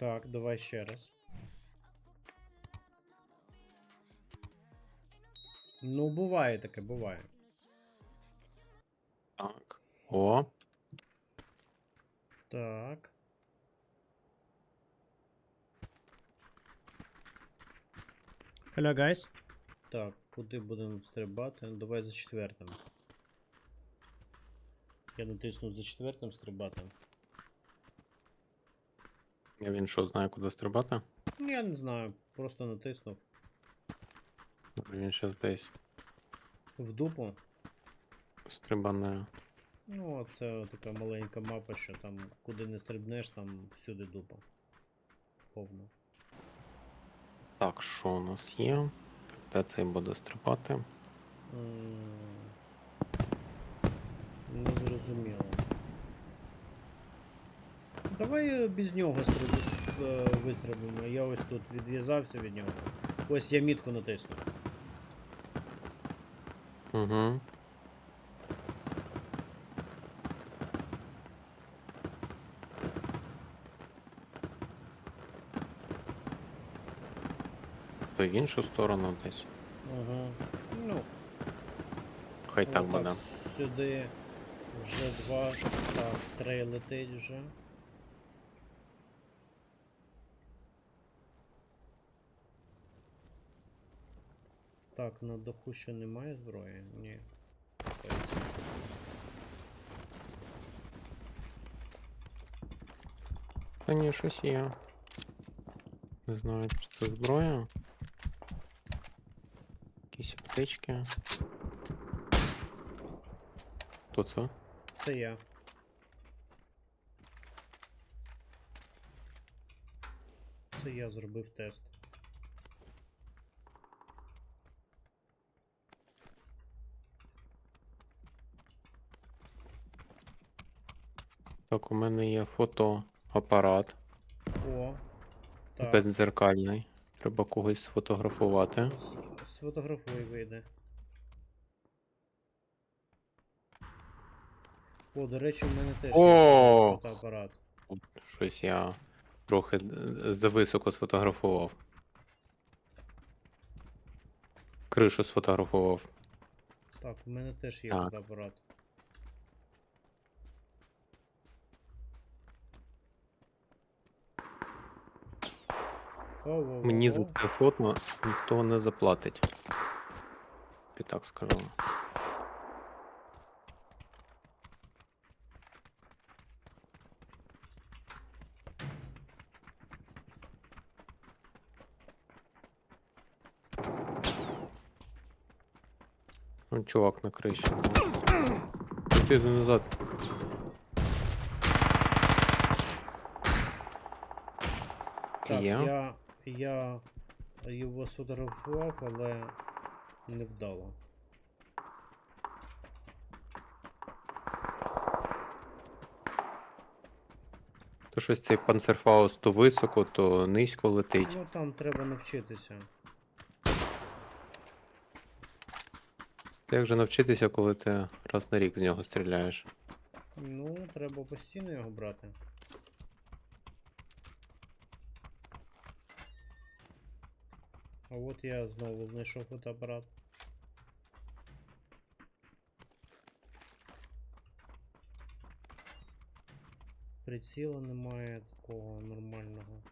Так, давай ще раз. Ну, буває таке, буває. Так. О, Так. Hello, guys. Так, куди будемо стрибати? Ну, Давай за четвертим. Я натиснув за четвертим стрибати. А він що, знає, куди стрибати? Я не знаю, просто натиснув. Добре, Він щас десь В дупу. стрибане. Ну, це така маленька мапа, що там куди не стрибнеш, там всюди дупа. Повно. Так, що у нас є? Де цей буде стрибати? М, Не зрозуміло. Давай е, без нього стриб... е, вистрибимо. Я ось тут відв'язався від нього. Ось я мітку натисну. Угу. То в іншу сторону десь. Ага. Ну, Хай так отак буде. Сюди вже два. Так, три летить вже. Так, на даху ще немає зброї? Ні. Та ні, щось є. Не знаю, чи це зброя. Якісь аптечки. Хто це? Це я. Це я зробив тест. Так, у мене є фотоапарат О. Так. бездзеркальний. Треба когось сфотографувати. Сфотографуй вийде. О, до речі, в мене теж є О! фотоапарат. От Щось я трохи е, зависоко сфотографував. Кришу сфотографував. Так, в мене теж є Так. фотоапарат. Мені за це фото ніхто не заплатить. І так скажу. Ну, чувак на. Ти йди назад. Так, Є. я, я його сфотографував, але не вдало. То щось цей панцерфаус то високо, то низько летить. Ну там треба навчитися. Як же навчитися, коли ти раз на рік з нього стріляєш? Ну, треба постійно його брати. А от я знову знайшов фотоапарат. Приціла немає такого нормального.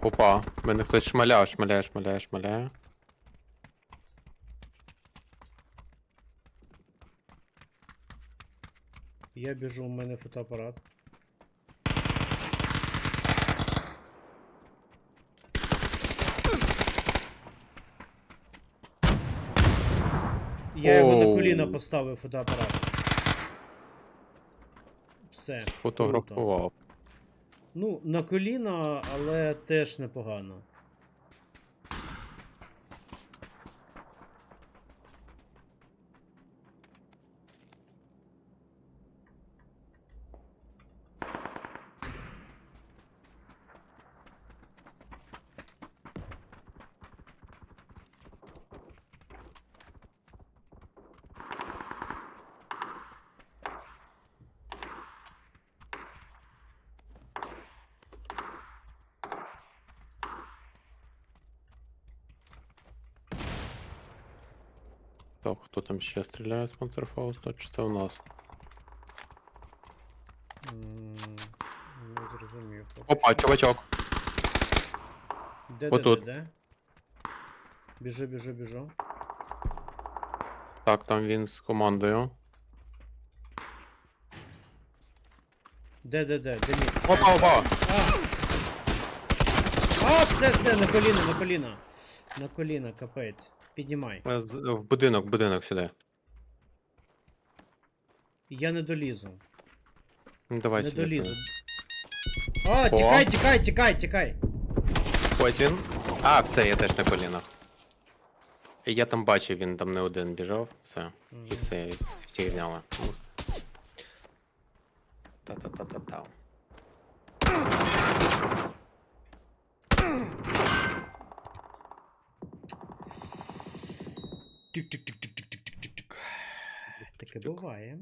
Опа, мене хтось шмаляє, шмаляє, шмаляє, шмаляє. Я біжу, у мене фотоапарат. Я його на коліна поставив фотоапарат. Все. круто. Ну, на коліна, але теж непогано. Так, хто там ще стріляє з Панцерфауста? Чи це у нас? М, Не зрозумів. поки Опа, що. чувачок. Де, де, де, отут. де? Біжу, біжу, біжу. Так, там він з командою. Де, де, де? Де мій? Опа, опа! А! А, все, все, на коліна, на коліна. На коліна, капець. Піднімай. Е, з- В будинок, в будинок сюди. Я не долізу. Ну, Давай не сюди. долізу. А, тікай, тікай, тікай, тікай. Ось він. А, все, я теж на колінах. Я там бачив, він там не один біжав. Все. Мгм. І все, і всі- всіх зняли. Ну, Та-та-та-та-та. Таке буває.